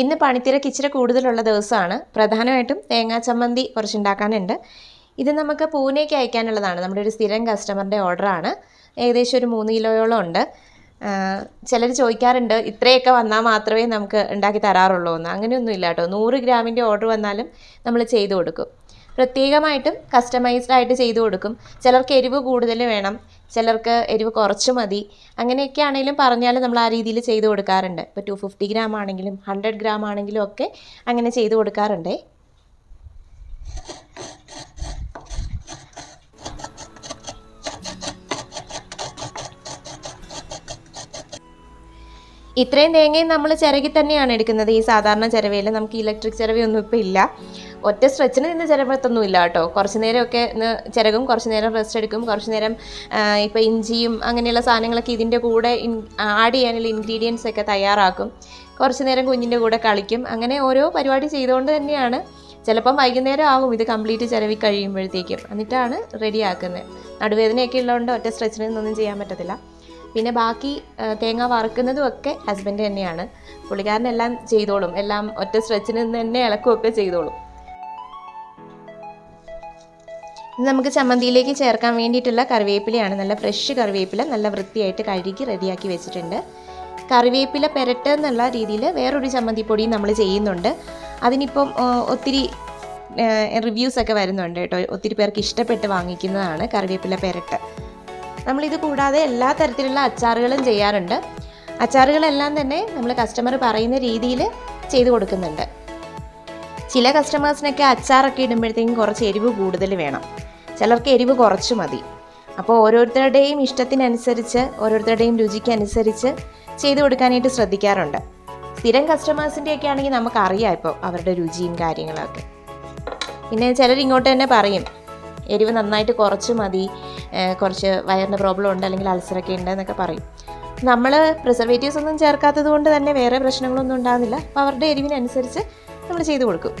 ഇന്ന് പണിത്തിരക്ക് ഇച്ചിരി കൂടുതലുള്ള ദിവസമാണ്. പ്രധാനമായിട്ടും തേങ്ങാ ചമ്മന്തി കുറച്ചുണ്ടാക്കാനുണ്ട്. ഇത് നമുക്ക് പൂനെക്ക് അയക്കാനുള്ളതാണ്. നമ്മുടെ ഒരു സ്ഥിരം കസ്റ്റമറിന്റെ ഓർഡറാണ് ഏകദേശം ഒരു മൂന്ന് കിലോയോളം ഉണ്ട്. ചിലർ ചോദിക്കാറുണ്ട് ഇത്രയൊക്കെ വന്നാൽ മാത്രമേ നമുക്ക് ഉണ്ടാക്കി തരാറുള്ളൂ എന്ന്. അങ്ങനെയൊന്നും ഇല്ല കേട്ടോ. നൂറ് ഗ്രാമിന്റെ ഓർഡർ വന്നാലും നമ്മൾ ചെയ്തു കൊടുക്കും. പ്രത്യേകമായിട്ടും കസ്റ്റമൈസ്ഡ് ആയിട്ട് ചെയ്തു കൊടുക്കും. ചിലർക്ക് എരിവ് കൂടുതൽ വേണം. ചിലർക്ക് എരിവ് കുറച്ച് മതി. അങ്ങനെയൊക്കെ ആണെങ്കിലും പറഞ്ഞാൽ നമ്മൾ ആ രീതിയിൽ ചെയ്ത് കൊടുക്കാറുണ്ട്. ഇപ്പോൾ ടു ഫിഫ്റ്റി ഗ്രാം ആണെങ്കിലും ഹൺഡ്രഡ് ഗ്രാം ആണെങ്കിലും ഒക്കെ അങ്ങനെ ചെയ്ത് കൊടുക്കാറുണ്ടേ. ഇത്രയും തേങ്ങയും നമ്മൾ ചിരകി തന്നെയാണ് എടുക്കുന്നത്. ഈ സാധാരണ ചിരവയിൽ നമുക്ക് ഇലക്ട്രിക് ചിരവയൊന്നും ഇപ്പോൾ ഇല്ല. ഒറ്റ സ്ട്രെച്ചിന് നിന്ന് ചിരവത്തൊന്നും ഇല്ല കേട്ടോ. കുറച്ച് നേരമൊക്കെ ചിരകും കുറച്ച് നേരം റെസ്റ്റ് എടുക്കും കുറച്ച് നേരം ഇപ്പോൾ ഇഞ്ചിയും അങ്ങനെയുള്ള സാധനങ്ങളൊക്കെ ഇതിന്റെ കൂടെ ആഡ് ചെയ്യാനുള്ള ഇൻഗ്രീഡിയൻസ് ഒക്കെ തയ്യാറാക്കും. കുറച്ച് നേരം കുഞ്ഞിന്റെ കൂടെ കളിക്കും. അങ്ങനെ ഓരോ പരിപാടി ചെയ്തുകൊണ്ട് തന്നെയാണ്. ചിലപ്പം വൈകുന്നേരം ആവും ഇത് കംപ്ലീറ്റ് ചിലവി കഴിയുമ്പോഴത്തേക്കും. എന്നിട്ടാണ് റെഡിയാക്കുന്നത് നടുവേദനയൊക്കെ ഉള്ളതുകൊണ്ട് ഒറ്റ സ്ട്രെച്ചിന് നിന്നൊന്നും ചെയ്യാൻ പറ്റത്തില്ല. പിന്നെ ബാക്കി തേങ്ങ വറുക്കുന്നതും ഒക്കെ ഹസ്ബൻഡ് തന്നെയാണ്. പുള്ളിക്കാരൻ എല്ലാം ചെയ്തോളും. എല്ലാം ഒറ്റ സ്ട്രെച്ചിന് തന്നെ ഇളക്കുകയൊക്കെ ചെയ്തോളും. ഇത് നമുക്ക് ചമ്മന്തിയിലേക്ക് ചേർക്കാൻ വേണ്ടിയിട്ടുള്ള കറിവേപ്പിലയാണ്. നല്ല ഫ്രഷ് കറിവേപ്പില നല്ല വൃത്തിയായിട്ട് കഴുകി റെഡിയാക്കി വെച്ചിട്ടുണ്ട്. കറിവേപ്പില പെരട്ട് എന്നുള്ള രീതിയിൽ വേറൊരു ചമ്മന്തിപ്പൊടിയും നമ്മൾ ചെയ്യുന്നുണ്ട്. അതിനിപ്പം ഒത്തിരി റിവ്യൂസ് ഒക്കെ വരുന്നുണ്ട് കേട്ടോ. ഒത്തിരി പേർക്ക് ഇഷ്ടപ്പെട്ട് വാങ്ങിക്കുന്നതാണ് കറിവേപ്പില പെരട്ട്. നമ്മളിത് കൂടാതെ എല്ലാ തരത്തിലുള്ള അച്ചാറുകളും ചെയ്യാറുണ്ട്. അച്ചാറുകളെല്ലാം തന്നെ നമ്മൾ കസ്റ്റമർ പറയുന്ന രീതിയിൽ ചെയ്തു കൊടുക്കുന്നുണ്ട്. ചില കസ്റ്റമേഴ്സിനൊക്കെ അച്ചാറൊക്കെ ഇടുമ്പോഴത്തേക്കും കുറച്ച് എരിവ് കൂടുതൽ വേണം. ചിലർക്ക് എരിവ് കുറച്ച് മതി. അപ്പോൾ ഓരോരുത്തരുടെയും ഇഷ്ടത്തിനനുസരിച്ച് ഓരോരുത്തരുടെയും രുചിക്കനുസരിച്ച് ചെയ്തു കൊടുക്കാനായിട്ട് ശ്രദ്ധിക്കാറുണ്ട്. സ്ഥിരം കസ്റ്റമേഴ്സിന്റെയൊക്കെ ആണെങ്കിൽ നമുക്കറിയാം ഇപ്പോൾ അവരുടെ രുചിയും കാര്യങ്ങളൊക്കെ. പിന്നെ ചിലർ ഇങ്ങോട്ട് തന്നെ പറയും എരിവ് നന്നായിട്ട് കുറച്ച് മതി. കുറച്ച് വയറിന് പ്രോബ്ലം ഉണ്ട് അല്ലെങ്കിൽ അൾസറൊക്കെ ഉണ്ട് എന്നൊക്കെ പറയും. നമ്മൾ പ്രിസർവേറ്റീവ്സ് ഒന്നും ചേർക്കാത്തത് കൊണ്ട് തന്നെ വേറെ പ്രശ്നങ്ങളൊന്നും ഉണ്ടാകുന്നില്ല അപ്പോൾ അവരുടെ എരിവിനനുസരിച്ച് നമ്മൾ ചെയ്തു കൊടുക്കും.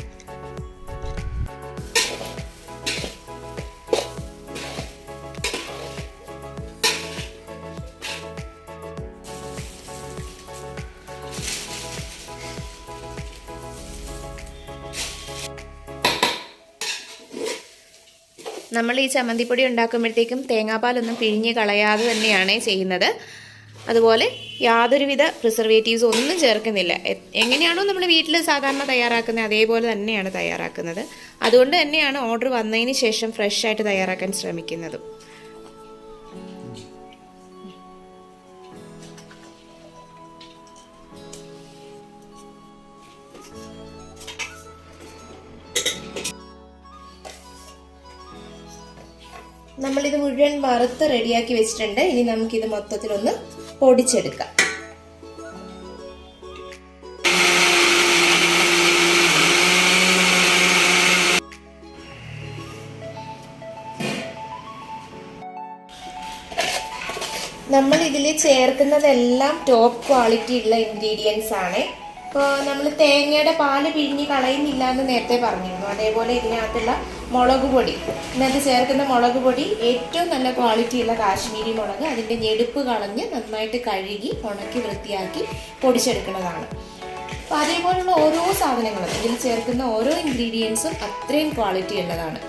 നമ്മൾ ഈ ചമ്മന്തിപ്പൊടി ഉണ്ടാക്കുമ്പോഴത്തേക്കും തേങ്ങാപ്പാലൊന്നും പിഴിഞ്ഞ് കളയാതെ തന്നെയാണ് ചെയ്യുന്നത്. അതുപോലെ യാതൊരുവിധ പ്രിസർവേറ്റീവ്സ് ഒന്നും ചേർക്കുന്നില്ല. എങ്ങനെയാണോ നമ്മൾ വീട്ടിൽ സാധാരണ തയ്യാറാക്കുന്നത് അതേപോലെ തന്നെയാണ് തയ്യാറാക്കുന്നത്. അതുകൊണ്ട് തന്നെയാണ് ഓർഡർ വന്നതിന് ശേഷം ഫ്രഷ് ആയിട്ട് തയ്യാറാക്കാൻ ശ്രമിക്കുന്നത്. നമ്മളിത് മുഴുവൻ വറുത്ത് റെഡിയാക്കി വെച്ചിട്ടുണ്ട്. ഇനി നമുക്കിത് മൊത്തത്തിലൊന്ന് പൊടിച്ചെടുക്കാം. നമ്മൾ ഇതിൽ ചേർക്കുന്നതെല്ലാം ടോപ്പ് ക്വാളിറ്റി ഉള്ള ഇൻഗ്രീഡിയൻസ് ആണ്. ഇപ്പോൾ നമ്മൾ തേങ്ങയുടെ പാൽ പിഴിഞ്ഞ് കളയുന്നില്ല എന്ന് നേരത്തെ പറഞ്ഞിരുന്നു. അതേപോലെ ഇതിനകത്തുള്ള മുളക് പൊടി. ഇതിനകത്ത് ചേർക്കുന്ന മുളക് പൊടി ഏറ്റവും നല്ല ക്വാളിറ്റിയുള്ള കാശ്മീരി മുളക്. അതിന്റെ ഞെടുപ്പ് കളഞ്ഞ് നന്നായിട്ട് കഴുകി ഉണക്കി വൃത്തിയാക്കി പൊടിച്ചെടുക്കുന്നതാണ്. അപ്പോൾ അതേപോലുള്ള ഓരോ സാധനങ്ങളും ഇതിൽ ചേർക്കുന്ന ഓരോ ഇൻഗ്രീഡിയൻസും അത്രയും ക്വാളിറ്റി ഉള്ളതാണ്.